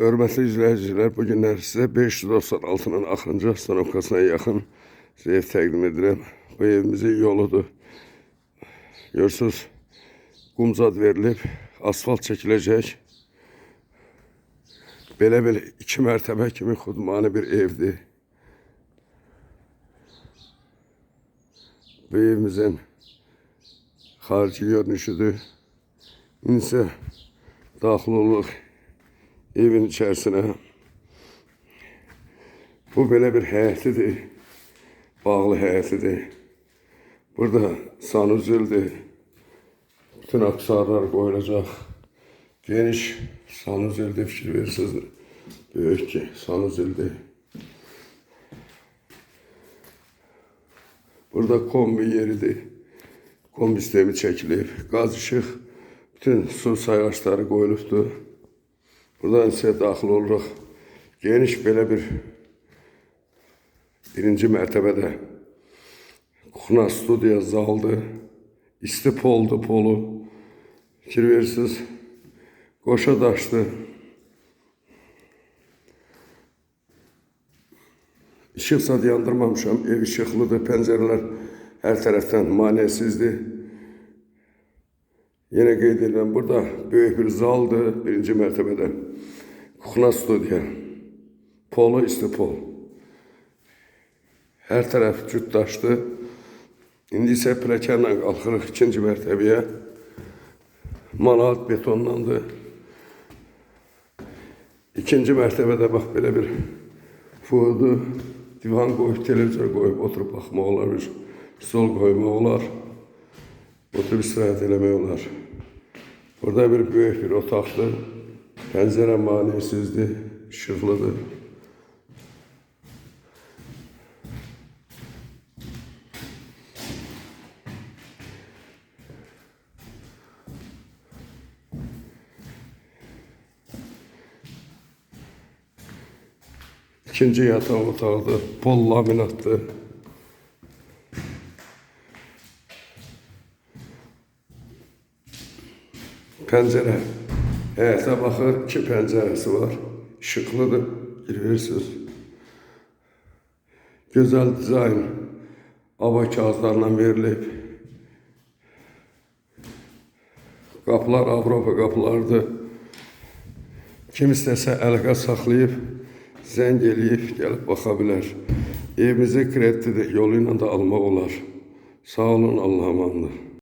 Hörmətli izləyicilər, bu günlər sizə 596-nın axırıncı stanovkasına yaxın ev təqdim edirəm. Bu evimizin yoludur. Görürsünüz, qumzad verilib, asfalt çəkiləcək. Belə belə iki mərtəbə kimi xudmani bir evdir. Bu evimizin xarici görünüşüdür. İndi isə daxil oluruq evin içərisinə. Bu belə bir həyətidir. Bağlı həyətidir. Burada sanuzildir. Bütün aksarlar qoyulacaq. Geniş sanuzildir fikir verirsiniz. Böyük ki sanuzildir. Burada kombi yeridir. Kombi sistemi çəkilib. Qaz işıq, bütün su sayaçları qoyulubdur. Buradan isə daxil oluruq. Geniş belə bir birinci mərtəbədə kuxna studiya zaldır. İsti poldu polu. Fikir verirsiniz. Qoşa daşdı. İşıq zad yandırmamışam. Ev işıqlıdır. Pəncərələr hər tərəfdən maneəsizdir. Yine qeyd edirəm, burada böyük bir zaldır, birinci mərtəbədə. Kuxna studiya, polu isti pol. Hər tərəf cütdaşdı. İndi isə pilləkənlə qalxırıq ikinci mərtəbəyə. Manat betonlandı. İkinci mərtəbədə bax belə bir fudu, divan qoyub, televizor qoyub oturub baxmaq olar, bir stol qoymaq olar. İstirahət eləmək olar. Burada bir böyük bir otaqdır. Pəncərə maneəsizdir, işıqlıdır. İkinci yataq otağıdır, pol laminatdır. Pəncərə həyətə baxır, iki pəncərəsi var. İşıqlıdır, girirsiniz. Gözəl dizayn hava kağızlarla verilib. Qapılar Avropa qapılarıdır. Kim istəsə əlqə saxlayıb, zəng eləyib, gəlib baxa bilər. Evimizi kreditidir, yolu ilə də almaq olar. Sağ olun, Allah'a emanet.